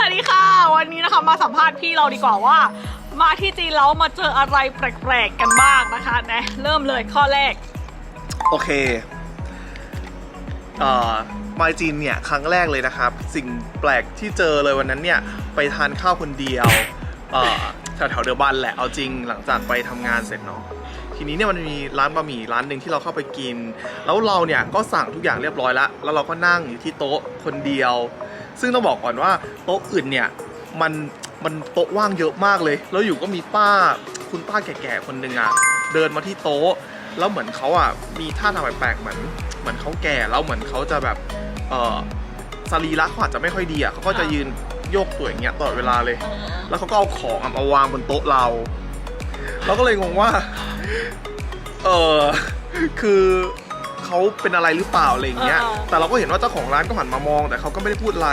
วัสดีค่ะ วันนี้นะคะมาสัมภาษณ์พี่เราดีกว่าว่า มาที่จีนแล้วมาเจออะไรแปลกๆกันบ้างนะคะนะเริ่มเลยข้อแรก โอเคเอ่อมาจีนเนี่ยครั้งแรกเลยนะครับ สิ่งแปลกที่เจอเลยวันนั้นเนี่ยไปทานข้าวคนเดียวเอ่อแถวแถวๆเดอะบันแหละเอาจริงหลังจากไปทำงานเสร็จเนาะทีนี้เนี่ยมันมีร้านบะหมี่ร้านหนึ่งที่เราเข้าไปกิน แล้วเราเนี่ยก็สั่งทุกอย่างเรียบร้อยแล้วแล้วเราก็นั่งอยู่ที่โต๊ะคนเดียว ซึ่งต้องบอกก่อนว่าโต๊ะอื่นเนี่ยมันมันโต๊ะว่างเยอะมากเลย แล้วอยู่ก็มีป้าคุณป้าแก่ๆคนหนึ่งอะเดินมาที่โต๊ะ แล้วเหมือนเขาอะมีท่าทางแปลกๆเหมือนเหมือนเขาแก่แล้วเหมือนเขาจะแบบเออสรีระเขาอาจจะไม่ค่อยดีอะเขาก็จะยืนโยกตัวอย่างเงี้ยตลอดเวลาเลย แล้วเขาก็เอาของอะมาวางบนโต๊ะเราเราก็เลยงงว่า เออคือ เขาเป็นอะไรหรือเปล่าอะไรอย่างเงี้ยเออเออแต่เราก็เห็นว่าเจ้าของร้านก็หันมามอง แต่เขาก็ไม่ได้พูดอะไร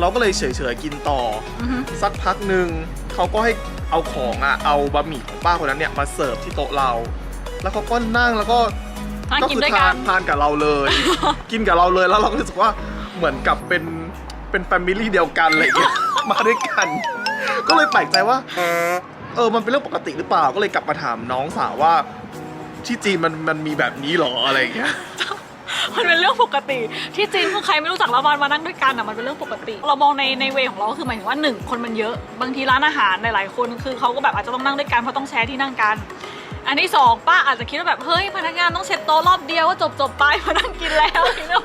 เราก็เลยเฉยๆกินต่อ อือฮึสักพักหนึ่งเขาก็ให้เอาของอะเอาบะหมี่ของป้าคนนั้นเนี่ยมาเสิร์ฟที่โต๊ะเรา แล้วเขาก็นั่งแล้วก็นั่งก็กินคืด้วยทากันน ทานกับเราเลย กินกับเราเลยแล้วเราก็รู้สึกว่าเหมือนกับเป็นเป็นแฟมิลี่เดียวกันอะไรอย่างเงี้ย มาด้วยกัน ก็เลยแปลกใจว่า เออมันเป็นเรื่องปกติหรือเปล่าก็เลยกลับมาถามน้องสาวว่า ที่จีนมันมันมีแบบนี้เหรออะไรอย่างเงี้ย มันเป็นเรื่องปกติ ที่จีนคือใครไม่รู้จักแล้วมันมานั่งด้วยกันอะมันเป็นเรื่องปกติ เรามองในในเวของเราก็คือหมายถึงว่าหนึ่งคนมันเยอะบางทีร้านอาหารหลายๆคนคือเขาก็แบบอาจจะต้องนั่งด้วยกันเพราะต้องแชร์ที่นั่งกัน อันที่สองป้าอาจจะคิดว่าแบบเฮ้ยพนักงานต้องเช็ดโต๊ะรอบเดียวก็จบจบๆไปมานั่งกินแล้วอย่างเงี้ย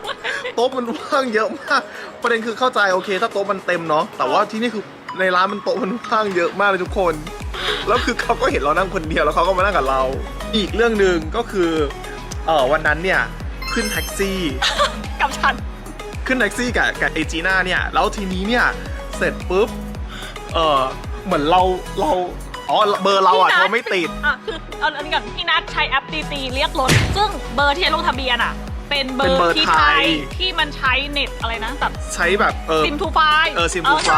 โต๊ะมันว่างเยอะมากประเด็นคือเข้าใจโอเค ถ้าโต๊ะมันเต็มเนาะแต่ว่าที่นี่คือในร้านมันโต๊ะมันว่างเยอะมากเลยทุกคน แล้วคือเขาก็เห็นเรานั่งคนเดียวแล้วเขาก็มานั่งกับเรา อีกเรื่องหนึ่งก็คือเออวันนั้นเนี่ยขึ้นแท็กซี่ กับฉัน ขึ้นแท็กซี่กับกับเอจีน่าเนี่ยแล้วทีนี้เนี่ยเสร็จปุ๊บเออเหมือนเราเราอ๋อเบอร์เราอะพี่นัทโทรไม่ติด อะคือเอาอันนี้ก่อนพี่นัทใช้แอปตีตีเรียกรถ ซึ่งเบอร์ที่ลงทะเบียนอะ เป็นเบอเป็นเบอร์ร์ที่ไทไทย ยที่มันใช้เน็ตอะไรนะแบบใช้แบบเออซิมทูไฟเออซิมทูไฟ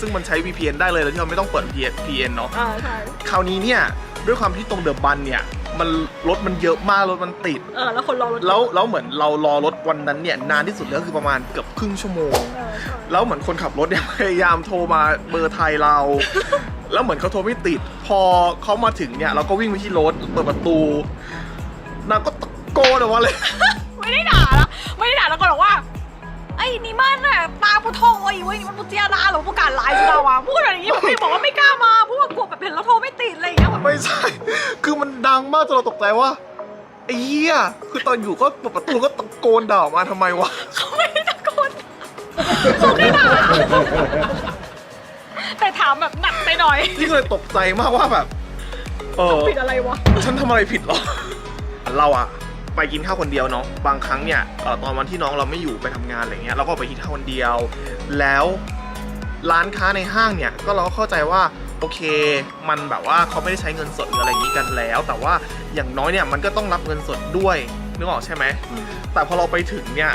ซึ่งมันใช้ VPN ได้เลยแล้วที่เราไม่ต้องเปิด VPN เนาะ อ่าใช่คราวนี้เนี่ยด้วยความที่ตรงเดอะบันเนี่ยมันรถมันเยอะมากรถมันติด เออแล้วคนรอรถแล้วแล้วเหมือนเรารอรถวันนั้นเนี่ยนานที่สุดแล้วคือประมาณเกือบครึ่งชั่วโมง เออใช่แล้วเหมือนคนขับรถเนี่ย พยายามโทรมาเบอร์ไทยเรา แล้วเหมือนเขาโทรไม่ติด พอเขามาถึงเนี่ยเราก็วิ่งไปที่รถเปิดประตูนางก็ตะโกนออกมาเลย ไม่ได้ด่าแล้วไม่ได้ด่าแล้วก็บอกว่าไอ้นี่มันน่ะตาผู้โทรไอ้เว้ยมันผู้เจียนาหรือผู้การไลน์เราอะพูดอะไรอย่างงี้ผมไม่บอกว่าไม่กล้ามาเพราะว่ากลัวแบบเห็นแล้วโทรไม่ติดอะไรอย่างเงี้ยแบบไม่ใช่ คือมันดังมากจนเราตกใจว่าไอ้เหี้ยคือตอนอยู่ก็เปิดประตูก็ตะโกนด่าออกมาทำไมวะเขาไม่ได้ตะโกนเขาไม่ได้ด่าแต่ถามแบบหนักไปหน่อยนี่ก็เลยตกใจมากว่าแบบ เออผิดอะไรวะ ฉันทำอะไรผิดเหรอ เราอะ ไปกินข้าวคนเดียวเนาะบางครั้งเนี่ยเอ่อตอนวันที่น้องเราไม่อยู่ไปทำงานอะไรเงี้ยเราก็ไปกินข้าวคนเดียว แล้วร้านค้าในห้างเนี่ยก็เราก็เข้าใจว่าโอเค มันแบบว่าเขาไม่ได้ใช้เงินสดหรืออะไรอย่างนี้กันแล้ว แต่ว่าอย่างน้อยเนี่ยมันก็ต้องรับเงินสดด้วยนึกออกใช่ไหมแต่พอเราไปถึงเนี่ย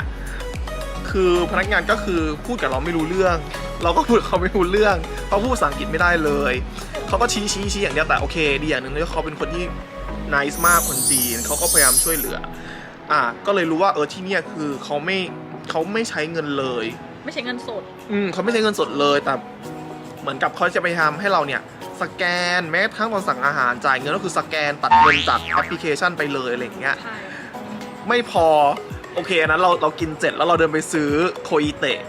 คือพนักงานก็คือพูดกับเราไม่รู้เรื่อง เราก็พูดกับเขาไม่รู้เรื่องเขาพูดภาษาอังกฤษไม่ได้เลยเขาก็ชี้ชี้ชี้อย่างเดียวแต่โอเค ดีอย่างหนึ่งเลยเขาเป็นคนที่นิสมากคนจีนเขาก็พยายามช่วยเหลือ อะก็เลยรู้ว่าเออที่เนี่ยคือเขาไม่เขาไม่ใช้เงินเลย ไม่ใช่เงินสด อืมเขาไม่ใช้เงินสดเลยแต่เหมือนกับเขาจะพยายามให้เราเนี่ย สแกนแม้กระทั่งตอนสั่งอาหารจ่ายเงินก็คือสแกนตัดเงินจากแอปพลิเคชันไปเลยอะไรอย่างเงี้ย ใช่ไม่ไม่พอโอเคอันนั้นเราเรากินเสร็จแล้วเราเดินไปซื้อโคอิเตะ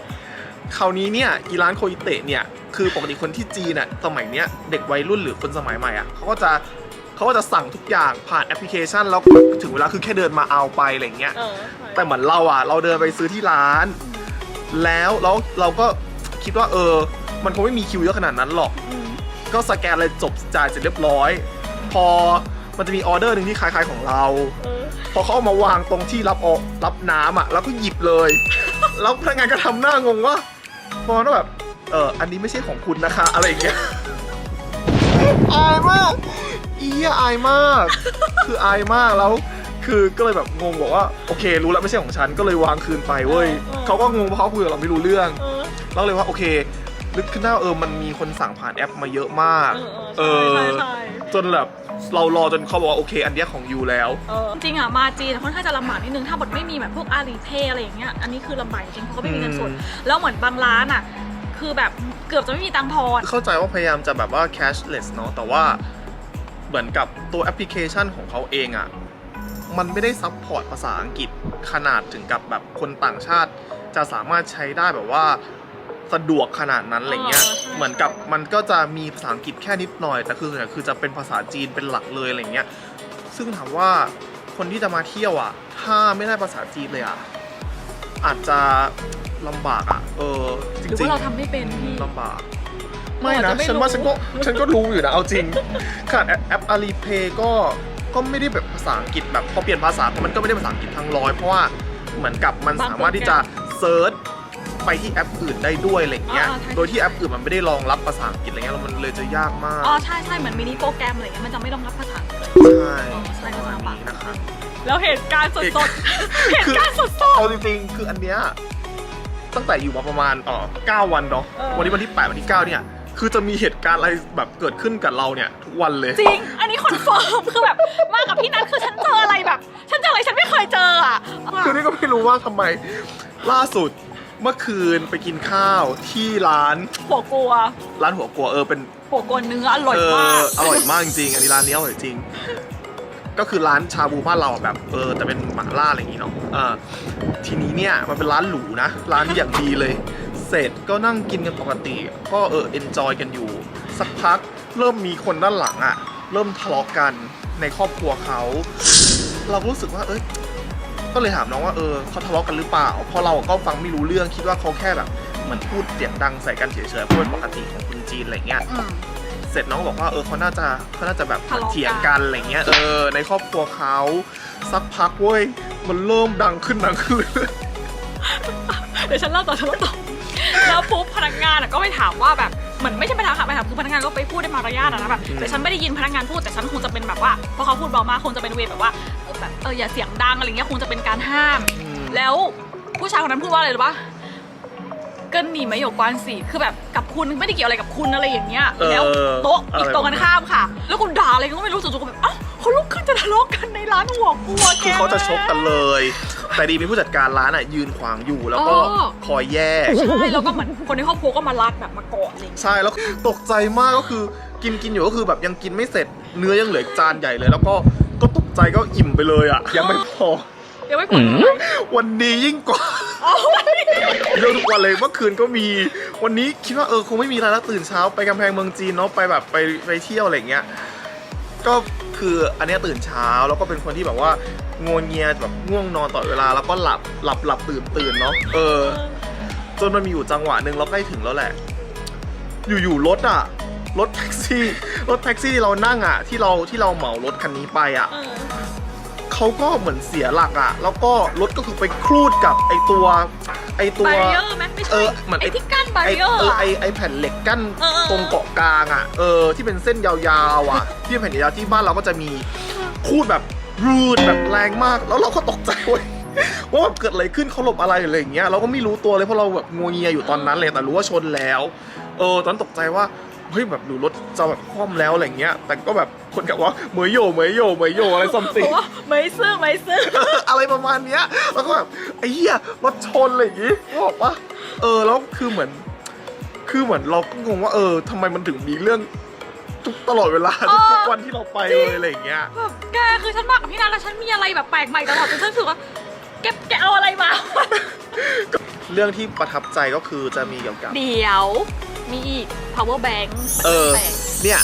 คราวนี้เนี่ยอีร้านโคอิเตะเนี่ยคือปกติคนที่จีนน่ะสมัยเนี้ยเด็กวัยรุ่นหรือคนสมัยใหม่อะเขาก็จะ เขาก็จะสั่งทุกอย่างผ่านแอปพลิเคชันแล้วถึงเวลาคือแค่เดินมาเอาไปอะไรอย่างเงี้ย เออใช่แต่เหมือนเราอะ เราเดินไปซื้อที่ร้าน แล้วแล้วเราก็คิดว่าเออ มันคงไม่มีคิวเยอะขนาดนั้นหรอก อืมก็สแกนเลยจบจ่ายเสร็จเรียบร้อย พอมันจะมีออเดอร์หนึ่งที่คล้ายๆของเรา เออพอเขาเอามาวางตรงที่รับออกรับน้ำอะ แล้วก็หยิบเลย แล้วพนักงานก็ทำหน้างงว่าพอว่าแบบ เอออันนี้ไม่ใช่ของคุณนะคะ อะไรอย่างเงี้ยอายมาก อียอายมาก คืออายมากแล้ว คือก็เลยแบบงงบอกว่าโอเค รู้แล้วไม่ใช่ของฉันก็เลยวางคืนไปเว้ยเขาก็งงเพราะเขาคุยกับเราไม่รู้เรื่องเออ เราเลยว่าโอเคนึกขึ้นได้ว่าเออมันมีคนสั่งผ่านแอปมาเยอะมากเออใช่ใช่ใช่ จนแบบเรารอจนเขาบอกว่าโอเค อันเนี้ยของยูแล้ว เออจริงๆอะมาจีนค่อนข้างจะลำบากนิดนึงถ้าบดไม่มีแบบพวกอาลีเพย์อะไรอย่างเงี้ยอันนี้คือลำบากจริงเพราะเขาไม่มีเงินสดอืม แล้วเหมือนบางร้านอะ คือแบบเกือบจะไม่มีตังค์ทอน เข้าใจว่าพยายามจะแบบว่า cashless เนาะแต่ว่าเห มือนกับตัวแอปพลิเคชันของเขาเองอะ่ะมันไม่ได้ซัพพอร์ตภาษาอังกฤษขนาดถึงกับแบบคนต่างชาติ จะสามารถใช้ได้แบบว่าสะดวกขนาดนั้นอะไรเงี้ยเออใช่เหมือนกับมันก็จะมีภาษาอังกฤษแค่นิดหน่อย แต่คือคือจะเป็นภาษาจีนเป็นหลักเลยอะไรเงี้ย ซึ่งถามว่าคนที่จะมาเที่ยวอะ ถ้าไม่ได้ภาษาจีนเลยอะ อาจจะลำบากอะ เออจหรือริงว่าเราทำไม่เป็นพี่ๆลำบากเรา ไม่อาจนะจะไม่ฉันว่ารู้ฉันก็ฉันก็รู้อยู่นะ เอาจริงขนาดแอปแอปอาลีเพย์ก็ก็ไม่ได้แบบภาษาอังกฤษแบบพอเปลี่ยนภาษามันก็ไม่ได้ภาษาอังกฤษทั้งร้อยเพราะว่าเหมือนกับมันสามารถที่จะเซิร์ชไปที่แอปอื่นได้ด้วยอะไรเงี้ยอ่าใช่โดยที่แอปอื่นมันไม่ได้รองรับภาษาอังกฤษอะไรเงี้ยแล้วมันเลยจะยากมาก อ๋อใช่ใช่เหมือนมินิโปรแกรมอะไรเงี้ยมันจะไม่ต้องรับภาษาอังกฤษใช่อ๋อใช่ประมาณลำบากนี้นะครับแล้วเหตุการณ์สเหตุดๆเหตุการณ์สดเอาจริงๆคืออันเนี้ยตั้งแต่อยู่มาประมาณเอ่อ9วันเนาะเออวันนี้วันที่ 8 วันที่ 9 เนี่ย คือจะมีเหตุการณ์อะไรแบบเกิดขึ้นกับเราเนี่ยทุกวันเลยๆจริง อันนี้คอนเฟิร์ม คือแบบมากับพี่นัทคือฉันเจออะไรแบบ ฉันเจออะไรฉันไม่เคยเจออะคือนี่ก็ไม่รู้ว่าทำไมล่าสุดเมื่อคืนไปกินข้าวที่ร้านหัวกลัวร้านหัวกัวเออเป็นหัวกลัวเนื้ออร่อยเอมาก ออร่อยมากจริงๆอันนี้ร้านนี้อร่อยจริง ก็คือร้านชาบูบ้านเราอะแบบเออแต่เป็นหม่าล่าอะไรอย่างงี้เนาะเออทีนี้เนี่ยมันเป็นร้านหรูนะร้านอย่างดีเลย เสร็จก็นั่งกินกันปกติ ก็เออเอนจอยกันอยู่ สักพักเริ่มมีคนด้านหลังอะเริ่มทะเลาะกันในครอบครัวเขา เราก็รู้สึกว่าเอ้ยก็เลยถามน้องว่าเออเขาทะเลาะกันหรือเปล่าเพราะเราก็ฟังไม่รู้เรื่องคิดว่าเขาแค่แบบเหมือนพูดเสียงดังใส่กันเฉยๆเพราะเป็นปกติของคนจีนอะไรเงี้ยอืม เสร็จน้องบอกว่าเออเขาน่าจะเขาน่าจะแบบทะเลาะกัน เถียงกันอะไรเงี้ยเออในครอบครัวเขาสักพักเว้ยมันเริ่มดังขึ้นดังขึ้นเดี๋ยวฉันเล่าต่อฉันเล่าต่อ แล้วปุ๊บพนักงานอะก็ไปถามว่าแบบเหมือนไม่ใช่ไปถามไปถามคือพนักงานก็ไปพูดในมารยาทอะนะแบบอืมแต่ฉันไม่ได้ยินพนักงานพูดแต่ฉันคงจะเป็นแบบว่าเพราะเขาพูดเบามากคงจะเป็นเวย์แบบว่าเออแบบเอออย่าเสียงดังอะไรเงี้ยคงจะเป็นการห้ามอืมแล้วผู้ชายคนนั้นพูดว่าอะไรรู้ปะเกินหนีไม่หยกกวานสิคือแบบกับคุณไม่ได้เกี่ยวอะไรกับคุณอะไรอย่างเงี้ยเออแล้วโต๊ะอีกอะไรโต๊ะกันข้ามค่ะ แล้วคุณด่าอะไรก็ไม่รู้จู่ๆก็แบบอ้าว เขาลุกขึ้นจะทะเลาะกันในร้านหัวกลัวแก คือเขาจะชกกันเลย แต่ดีมีผู้จัดการร้านอะยืนขวางอยู่แล้วก็อ๋อ คอยแยก ใช่แล้วก็เหมือนคนในครอบครัวก็มารัดแบบมากอดอะไรอย่างเงี้ยใช่แล้วตกใจมากก็คือกินกินอยู่ก็คือแบบยังกินไม่เสร็จเนื้อยังเหลืออีกจานใหญ่เลย แล้วก็ก็ตกใจก็อิ่มไปเลยอะ ยังไม่พอ เดี๋ยวไม่ปวดหัววันนี้ยิ่งกว่าอ๋อเรื่องทุกวันเลยเมื่อคืนก็มี วันนี้คิดว่าเออคงไม่มีอะไรแล้วตื่นเช้าไปกำแพงเมืองจีนเนาะไปแบบไปไปเที่ยวอะไรอย่างเงี้ย ก็ คืออันนี้ตื่นเช้าแล้วก็เป็นคนที่แบบว่างัวเงียแบบง่วงนอนต่อดเวลา แล้วก็หลับหลับหลับตื่นตื่นเนาะเออ จนมันมีอยู่จังหวะหนึ่งเราใกล้ถึงแล้วแหละ อยู่ๆรถอะรถแท็กซี่ รถแท็กซี่ที่เรานั่งอะที่เราที่เราเหมารถคันนี้ไปอะ เออเขาก็เหมือนเสียหลักอะแล้วก็รถก็คือไปครูดกับไอตัว ไอตัวบาริเออร์ไหมไม่เอใช่อเหมือนไอ้ไอ้ที่กั้นบาไอริเออร์เอออะ ไอไอแผ่นเหล็กกั้นเออเออ ตรงเกาะกลางอะเออที่เป็นเส้นยาวๆอะที่เป็นแผ่นยาวๆที่บ้านเราก็จะมีครูดแบบรูดแบบแรงมาก แล้วเราก็ตกใจเว้ยว่าแบบเกิดอะไรขึ้นเขาหลบอะไรอะไรอย่างเงี้ยเราก็ไม่รู้ตัวเลยเพราะเราแบบงัวเงียอยู่ตอนนั้นเลยแต่รู้ว่าชนแล้ว เออตอนนนตกใจว่า เฮ้ยแบบหรือรถจะแบบคว่ำแล้วอะไรเงี้ย แต่ก็แบบคนกับว่าเหมยโยเหมยโยเหมยโยอะไรซัมติบอกว่าไม่ซื้อไม่ซื้อ อะไรประมาณเนี้ย แล้วก็แบบไอ้เหี้ยรถชนอะไรอย่างงี้บอกว่าเออแล้วคือเหมือน คือเหมือนเราก็งงว่าเออทำไมมันถึงมีเรื่องทุกตลอดเวลาเออ ทุกวันที่เราไปเลยอะไรอย่างเงี้ย แบบแกคือฉันมากับพี่นัทแล้วฉันมีอะไรแบบแปลกใหม่ตลอดจนฉันรู้สึกว่าแกแกเอาอะไรมา เรื่องที่ประทับใจก็คือจะมีเกี่ยวกับ เดี๋ยว มีอีก power bank เออ แปลกเนี่ย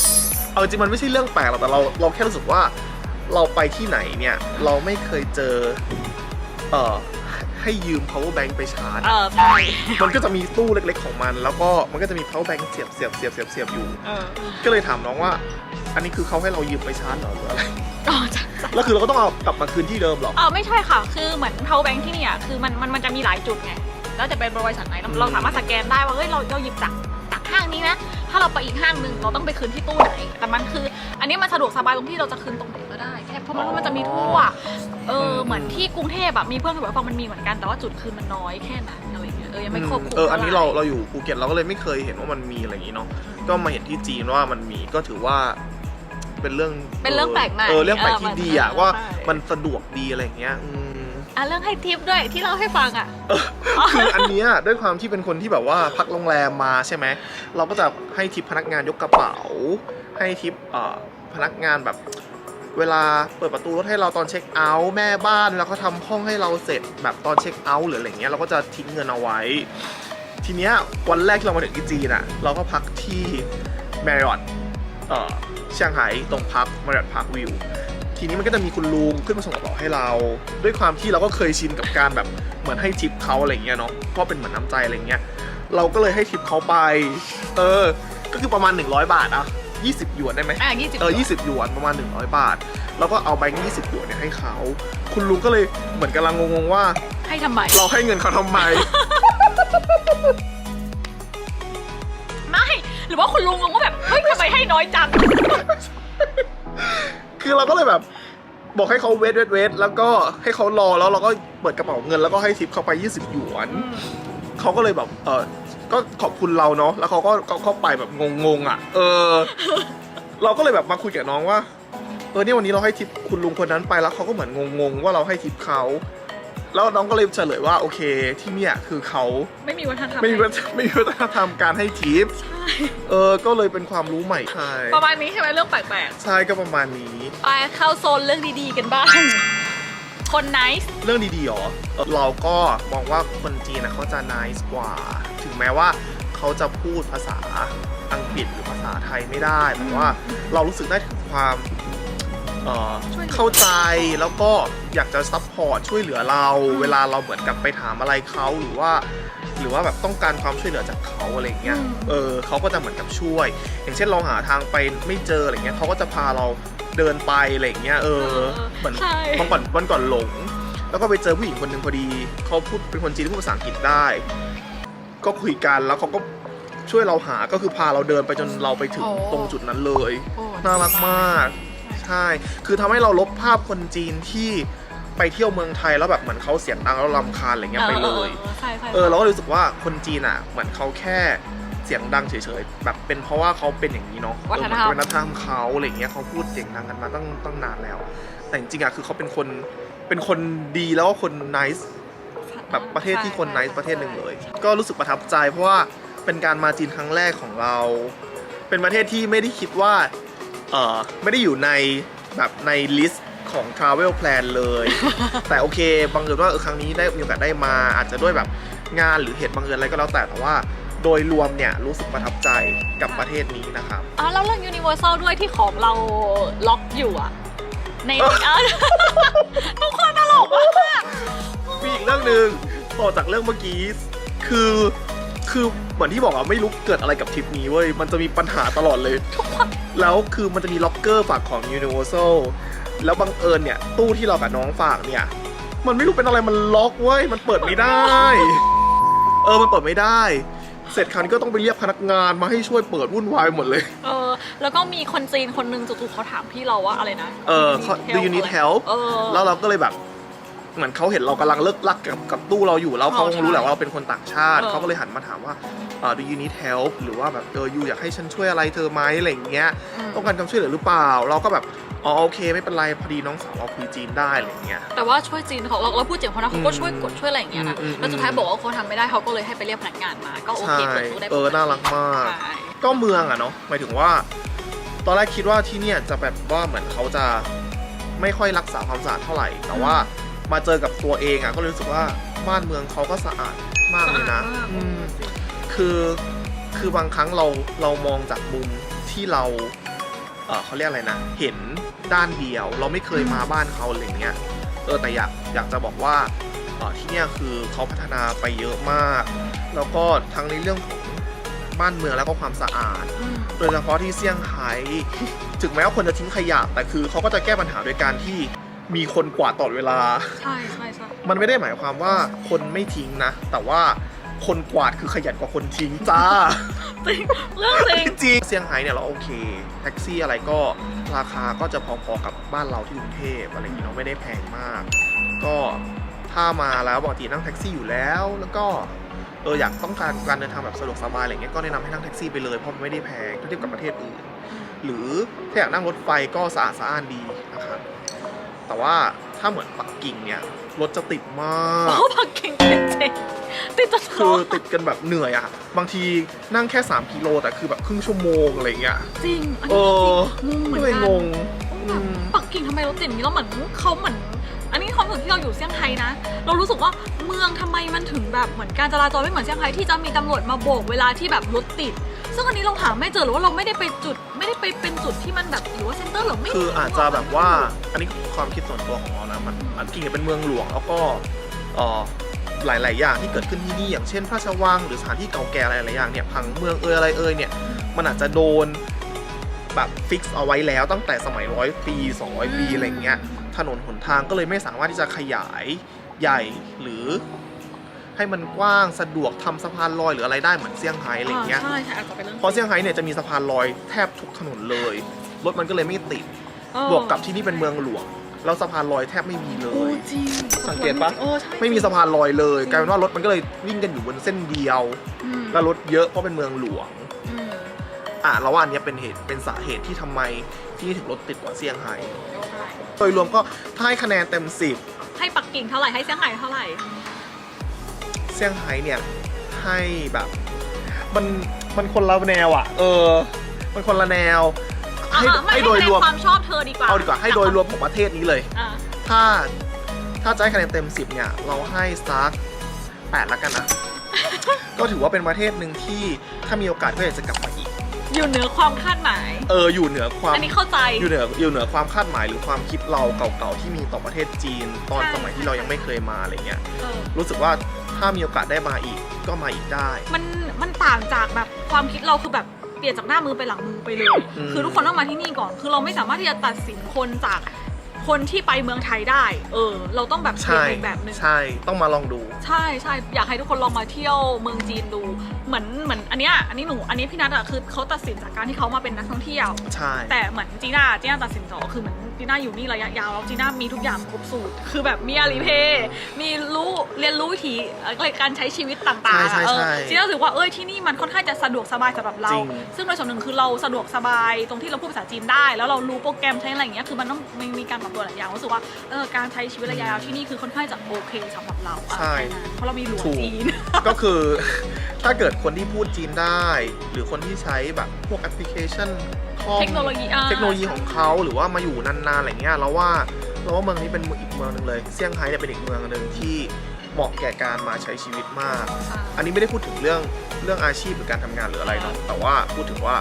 เอาจริงมันไม่ใช่เรื่องแปลกหรอกแต่เราเราแค่รู้สึกว่าเราไปที่ไหนเนี่ยเราไม่เคยเจอเอ่อให้ยืม power bank ไปชาร์จ เออใช่มันก็จะมีตู้เล็กๆของมัน แล้วก็มันก็จะมี power bank เสียบเสียบเสียบเสียบเสียบอยู่ เออก็เลยถามน้องว่า อันนี้คือเขาให้เรายืมไปชาร์จเหรอหรืออะไร อ๋อใช่แล้วคือเราก็ต้องเอากลับมาคืนที่เดิมเหรอ เออไม่ใช่ค่ะ คือเหมือน power bank ที่เนี่ยคือมันมันมันจะมีหลายจุดไง แล้วจะเป็นบริษัทไหนเราอืมเราสามารถสแกนได้ว่าเฮ้ยเราเราหยิบจากจาก ห้างนี้นะ ถ้าเราไปอีกห้างหนึ่งเราต้องไปคืนที่ตู้ไหน แต่มันคือ อันนี้มันสะดวกสบายตรงที่เราจะคืนตรงไหนก็ได้แค่เพราะมันมันจะมีทั่ว เออ เหมือนที่กรุงเทพแบบมีเพื่อนที่บอกว่าฟังมันมีเหมือนกันแต่ว่าจุดคืนมันน้อยแค่นั้นอะไรเงี้ย เออ ยังไม่ครอบคลุมเออ อันนี้เราท่ไหเราอยู่ภูเก็ตเราก็เลยไม่เคยเห็นว่ามันมีอะไรอย่างนี้เนาะ ก็มาเห็นที่จีนว่ามันมีก็ถือว่าเป็นเรื่องเป็นเรื่องแปลกใหม่ เออ เรื่องแปลกที่ดีอะเออมันว่าใช่มันสะดวกดีอะไรอย่างเงี้ยอืม อะเรื่องให้ทิปด้วยที่เล่าให้ฟังอะ คืออันเนี้ยด้วยความที่เป็นคนที่แบบว่าพักโรงแรมมาใช่ไหมเราก็จะให้ทิปพนักงานยกกระเป๋า ให้ทิปเอ่อพนักงานแบบ เวลาเปิดประตูรถให้เราตอนเช็คเอาท์แม่บ้านแล้วก็ทำห้องให้เราเสร็จแบบตอนเช็คเอาท์หรืออะไรเงี้ยเราก็จะทิ้งเงินเอาไว้ ทีเนี้ยวันแรกที่เรามาถึงที่จีนอะเราก็พักที่แมริออตเอ่อเชียงไฮ้ตรงพักแมริ ออตพาร์ควิวทีนี้มันก็จะมีคุณลุงขึ้นมาส่งกระเป๋าให้เรา ด้วยความที่เราก็เคยชินกับการแบบเหมือนให้ทิปเขาอะไรเงี้ยเนาะเพราะเป็นเหมือนน้ำใจอะไรเงี้ยเราก็เลยให้ทิปเขาไป เออ ก็คือประมาณ 100 บาทอะ20 หยวนได้ไหมอะยี่สิบเออ20 หยวนประมาณ 100 บาท แล้วก็เอาแบงค์20 หยวนเนี่ยให้เขา คุณลุงก็เลยเหมือนกำลังงงๆว่า ให้ทำไมเราให้เงินเขาทำไม ไม่ หรือว่าคุณลุงงงว่าแบบ เฮ้ยทำไมให้น้อยจัง คือเราก็เลยแบบ บอกให้เขาเวทเวทเวทแล้วก็ให้เขารอแล้วเราก็เปิดกระเป๋าเงินแล้วก็ให้ทิปเขาไป 20 หยวนเขาก็เลยแบบเออก็ขอบคุณเราเนาะแล้วเขาก็เข้าไปแบบงงๆอะ เออ เราก็เลยแบบมาคุยกับน้องว่าเออเนี่ยวันนี้เราให้ทิปคุณลุงคนนั้นไปแล้วเขาก็เหมือนงงๆว่าเราให้ทิปเขา แล้วน้องก็เลยเฉลยว่าโอเคที่เนี่ยคือเขาไม่มีวัฒนธรรมไม่มีวัฒไม่มีวัฒนธรรมการให้ทิปใช่เออก็เลยเป็นความรู้ใหม่ใช่ประมาณนี้ใช่ไหมเรื่องแปลกใช่ก็ประมาณนี้ๆไปเข้าโซนเรื่องดีๆกันบ้างคนไนส์เรื่องดีๆหรอเอ่อเราก็มองว่าคนจีนนะเขาจะ nice กว่า ถึงแม้ว่าเขาจะพูดภาษาอังกฤษหรือภาษาไทยไม่ได้แต่ว่าเรารู้สึกได้ถึงความ เอ่อเข้าใจแล้วก็อยากจะซัพพอร์ตช่วยเหลือเรา เวลาเราเหมือนกับไปถามอะไรเขาหรือว่าหรือว่าแบบต้องการความช่วยเหลือจากเขาอะไรเงี้ย เออเขาก็จะเหมือนกับช่วย อย่างเช่นเราหาทางไปไม่เจออะไรเงี้ยเขาก็จะพาเราเดินไปอะไรเงี้ย เออ เหมือนใช่วันก่อนวันก่อนหลง แล้วก็ไปเจอผู้หญิงคนหนึ่งพอดีเขาพูดเป็นคนจีนที่พูดภาษาอังกฤษได้ ก็คุยกันแล้วเขาก็ช่วยเราหา ก็คือพาเราเดินไปจนเราไปถึงโอ้ตรงจุดนั้นเลยโอ้น่ารักมากใช่ คือทำให้เราลบภาพคนจีนที่ไปเที่ยวเมืองไทยแล้วแบบเหมือนเขาเสียงดังแล้วรำคาญอะไรเงี้ยไปเลยออใช่ใช่เออเราก็รู้สึกว่าคนจีนอะ เหมือนเขาแค่เสียงดังเฉยๆ แบบเป็นเพราะว่าเขาเป็นอย่างนี้เนาะวัฒนธรรมเออเหมือนวัฒนธรรมเขาอะไรเงี้ยเขาพูดเสียงดังกันมาตั้งตั้งนานแล้ว แต่จริงๆอะคือเขาเป็นคนเป็นคนดีแล้วก็คนนิสแบบประเทศที่คนนิสประเทศหนึ่งเลย ก็รู้สึกประทับใจเพราะว่าเป็นการมาจีนครั้งแรกของเรา เป็นประเทศที่ไม่ได้คิดว่า เออไม่ได้อยู่ในแบบในลิสต์ของ Travel Plan เลย แต่โอเคบังเอิญว่าเออครั้งนี้ได้มีโอกาสได้มา อาจจะด้วยแบบงานหรือเหตุบังเอิญอะไรก็แล้วแต่แต่ว่าโดยรวมเนี่ยรู้สึกประทับใจกับประเทศนี้นะครับ อ๋อแล้วเรื่อง Universal ด้วยที่ของเราล็อกอยู่อะในเออทุกคนตลกมากมีอีกเรื่องหนึ่งต่อจากเรื่องเมื่อกี้คือ คือเหมือนที่บอกอะไม่รู้เกิดอะไรกับทริปนี้เว้ย มันจะมีปัญหาตลอดเลย แล้วคือมันจะมีล็อกเกอร์ฝากของ Universal แล้วบังเอิญเนี่ย ตู้ที่เรากับน้องฝากเนี่ย มันไม่รู้เป็นอะไรมันล็อกเว้ย มันเปิดไม่ได้ เออ มันเปิดไม่ได้ เสร็จคราวนี้ก็ต้องไปเรียกพนักงานมาให้ช่วยเปิดวุ่นวายหมดเลย เออ แล้วก็มีคนจีนคนหนึงจู่ๆเขาถามพี่เราว่าอะไรนะ เออเขา do you need help เออ แล้วเราก็เลยแบบ เหมือนเขาเห็นเรากำลังเลิกลักกับกับตู้เราอยู่แล้วเขาอ๋อคงรู้แหละใช่ว่าเราเป็นคนต่างชาติ เออ เขาก็เลยหันมาถามว่าอ่า do you need help หรือว่าแบบเออยูอยากให้ฉันช่วยอะไรเธอไหมอะไรอย่างเงี้ย อืมต้องการความช่วยเหลือหรือเปล่า เราก็แบบอ๋อโอเค ไม่เป็นไรพอดีน้องสาวเราคุยจีนได้อะไรอย่างเงี้ย แต่ว่าช่วยจีนเขาเราเราพูดจีนเขานะเขาก็อืมช่วยกดช่วยอะไรอย่างเงี้ยนะอืมอืม แล้วสุดท้ายบอกว่าเขาทำไม่ได้เขาก็เลยให้ไปเรียกพนักงานมาก็โอเคใช่เปิดตู้ได้เออน่ารักมาก ใช่ ก็เมืองอะเนาะหมายถึงว่า ตอนแรกคิดว่าที่เนี่ยจะแบบว่าเหมือนเขาจะไม่ค่อยรักษาความสะอาดเท่าไหร่ แต่ว่า มาเจอกับตัวเองอะก็เลยรู้สึกว่าบ้านเมืองเขาก็สะอาดมากเลยนะสะอาดมากอืมคือคือบางครั้งเราเรามองจากมุมที่เราเออเขาเรียกอะไรนะ เห็นด้านเดียว เราไม่เคยมาบ้านเขาอะไรเงี้ยเออแต่อยากอยากจะบอกว่าเออที่เนี่ยคือเขาพัฒนาไปเยอะมาก แล้วก็ทั้งในเรื่องของบ้านเมืองแล้วก็ความสะอาดอืมโดยเฉพาะที่เซี่ยงไฮ้ถึงแม้ว่าคนจะทิ้งขยะแต่คือเขาก็จะแก้ปัญหาโดยการที่ มีคนกวาดตลอดเวลา ใช่ใช่ใช่มันไม่ได้หมายความว่าคนไม่ทิ้งนะ แต่ว่าคนกวาดคือขยันกว่าคนทิ้งจ้า จริงเรื่องจริง จริงๆเซี่ยงไฮ้เนี่ยเราโอเค แท็กซี่อะไรก็ราคาก็จะพอๆกับบ้านเราที่กรุงเทพอะไรอย่างนี้เนาะไม่ได้แพงมาก ก็ถ้ามาแล้วปกตินั่งแท็กซี่อยู่แล้ว แล้วก็เอออยากต้องการการเดินทางแบบสะดวกสบายอะไรเงี้ยก็แนะนำให้นั่งแท็กซี่ไปเลยเพราะมันไม่ได้แพงถ้าเทียบกับประเทศอื่นหรือถ้าอยากนั่งรถไฟก็สะอาดสะอ้านดีนะครับ แต่ว่าถ้าเหมือนปักกิ่งเนี่ยรถจะติดมากโอ้ปักกิ่งติดเจติดจะคือติดกันแบบเหนื่อยอะบางทีนั่งแค่ 3 กิโลแต่คือแบบครึ่งชั่วโมงอะไรเงี้ยจริงอันเอนี้อจริงงงเหมืก็อนเลยกันงงแบอืบมปักกิ่งทำไมรถติดอย่างนี้แล้วเหมือนเขาเหมือนอันนี้ความรู้สึกที่เราอยู่เซี่ยงไฮ้นะ เรารู้สึกว่าเมืองทำไมมันถึงแบบเหมือนการจราจรไม่เหมือนเซี่ยงไฮ้ที่จะมีตำรวจมาโบกเวลาที่แบบรถติด ซึ่งอันนี้เราถามไม่เจอหรือว่าเราไม่ได้ไปจุด ไม่ได้ไปเป็นจุดที่มันแบบหรือว่าเซ็นเตอร์หรอไม่คืออาจจะแบบว่าอันนี้ความคิดส่วนตัวของเรานะมันปักกิ่งเนี่ยเป็นเมืองหลวงแล้วก็เอ่อหลาย ๆ อย่างที่เกิดขึ้นที่นี่อย่างเช่น พระราชวังหรือสถานที่เก่าแก่อะไรหลายอย่างเนี่ยผังเมืองเอยอะไรเอยเนี่ยมันอาจจะโดนแบบฟิกซ์เอาไว้แล้วตั้งแต่สมัยร้อยปี200ปีอะไรเงี้ยถนนหนทางก็เลยไม่สามารถที่จะขยายใหญ่หรือ ให้มันกว้างสะดวกทำสะพานลอยหรืออะไรได้เหมือนเซี่ยงไฮ้อะไรเงี้ยใช่ใช่อาจจะเป็นเรื่องเพราะเซี่ยงไฮ้เนี่ยจะมีสะพานลอยแทบทุกถนนเลย รถมันก็เลยไม่ติดเออบวกกับที่นี่เป็นเมืองหลวงแล้วสะพานลอยแทบไม่มีเลโอ้ยจริงสังเกตปะโอ้ใช่ไม่มีสะพานลอยเลยจริงกลายเป็นว่ารถมันก็เลยวิ่งกันอยู่บนเส้นเดียวอืมแล้วรถเยอะเพราะเป็นเมืองหลวงอืมอะเราว่าอันเนี้ยเป็นเหตุเป็นสาเหตุที่ทำไมที่นี่ถึงรถติดกว่าเซี่ยงไฮ้ใช่โดยรวมก็ถ้าให้คะแนนเต็มให้ปักกิ่งเท่าไหร่ให้เซี่ยงไฮ้เท่าไหร่10เซี่ยงไฮ้เนี่ยให้แบบมันมันคนละแนวอะ เออ มันคนละแนว ให้อะไม่ให้โดยคะแนนรวม ความชอบเธอดีกว่าเอาดีกว่าให้โดยรวมของประเทศนี้เลย อะถ้าถ้าจะให้คะแนนเต็ม 10 เนี่ย เราให้ซัก8ละกันนะ ก็ถือว่าเป็นประเทศหนึ่งที่ถ้ามีโอกาสก็อยากจะกลับมาอีก อยู่เหนือความคาดหมาย เอออยู่เหนือความ อันนี้เข้าใจ อยู่เหนืออยู่เหนือความคาดหมายหรือความคิดเราเก่าๆที่มีต่อประเทศจีน ตอนใช่ สมัยที่เรายังไม่เคยมาอะไรเงี้ย เออ รู้สึกว่า ถ้ามีโอกาสได้มาอีกก็มาอีกได้ มันมันต่างจากแบบความคิดเราคือแบบเปลี่ยนจากหน้ามือไปหลังมือไปเลย อืม คือทุกคนต้องมาที่นี่ก่อน คือเราไม่สามารถที่จะตัดสินคนจากคนที่ไปเมืองไทยได้ เออ เราต้องแบบเปลี่ยนใช่ไปอีกแบบหนึงใช่ต้องมาลองดู ใช่ใช่อยากให้ทุกคนลองมาเที่ยวเมืองจีนดู เหมือนเหมือนอันเนี้ยอันนี้หนูอันนี้พี่นัทอะคือเขาตัดสินจากการที่เขามาเป็นนักท่องเที่ยวใใช่ แต่เหมือนจีน่าจีน่าตัดสินใจว่าคือเหมือน จีน่าอยู่นี่ระยะยาวแล้วจีน่ามีทุกอย่างครบสูตร คือแบบมีอาลีเพย์มีรู้เรียนรู้วิถีเอ่อการใช้ชีวิตต่างๆใช่อะใช่เออใช่จีน่ารู้สึกว่าเอ้ยที่นี่มันค่อนข้างจะสะดวกสบายสำหรับเรา จริง ซึ่งโดยส่วนหนึ่งคือเราสะดวกสบายตรงที่เราพูดภาษาจีนได้ แล้วเรารู้โปรแกรมใช้อะไรอย่างเงี้ยคือมันต้องมีมีการปรับตัวหลายอย่างรู้สึกว่าเออการใช้ชีวิตระยะยาวที่นี่คือค่อนข้างจะโอเคสำหรับเราอะใช่แค่นั้นเพราะเรามีหลวงถูกจีน ก็คือ ถ้าเกิดคนที่พูดจีนได้ หรือคนที่ใช้แบบพวกแอปพลิเคชัน คอมเทคโนโลยีอ่า เทคโนโลยีของเขาหรือว่ามาอยู่นานๆอะไรเงี้ยเราว่าเราว่าเมืองนี้เป็นอีกเมืองหนึ่งเลยเซี่ยงไฮ้เนี่ยเป็นอีกเมืองหนึ่งที่เหมาะแก่การมาใช้ชีวิตมาก อันนี้ไม่ได้พูดถึงเรื่องเรื่องอาชีพหรือการทำงานหรืออะไรเนาะแต่ว่าพูดถึงว่า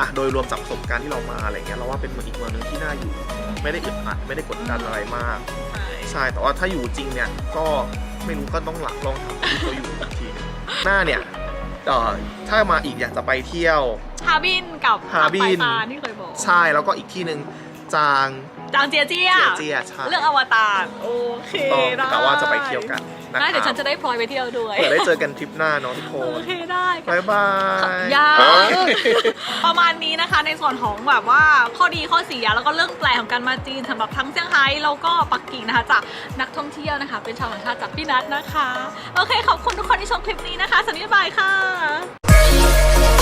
อะโดยรวมจากประสบการณ์ที่เรามาอะไรเงี้ยเราว่าเป็นเมืองอีกเมืองหนึ่งที่น่าอยู่ ไม่ได้อึดอัดไม่ได้กดดันอะไรมาก ใช่ใช่แต่ว่าถ้าอยู่จริงเนี่ยก็ไม่รู้ก็ต้องหลักลองถามคนที่เขาอยู่อีกทีหนึงหน้าเนี่ย เอ่อถ้ามาอีกอยากจะไปเที่ยว ฮาบินกับฮาบินทงไปซานที่เคยบอกใช่แล้วก็อีกที่หนึ่งจางจางเจียเจียเจียเจียใช่เรื่องอวตารโอเคต้องได้ กะว่าจะไปเที่ยวกัน นะคได้รับเดี๋ยวฉันจะได้พลอยไปเที่ยวด้วย เผื่อได้เจอกันทริปหน้าเนาะทุกคโอนเคได้บายบายยาวประมาณนี้นะคะในส่วนของแบบว่าข้อดีข้อเสียแล้วก็เรื่องแปลกของการมาจีนสำหรับทั้งเซี่ยงไฮ้แล้วก็ปักกิ่งนะคะจากนักท่องเที่ยวนะคะ เป็นชาวต่างชาติจากพี่นัทนะคะ โอเค ขอบคุณทุกคนที่ชมคลิปนี้นะคะสวัสดีบ๊ายบายค่ะ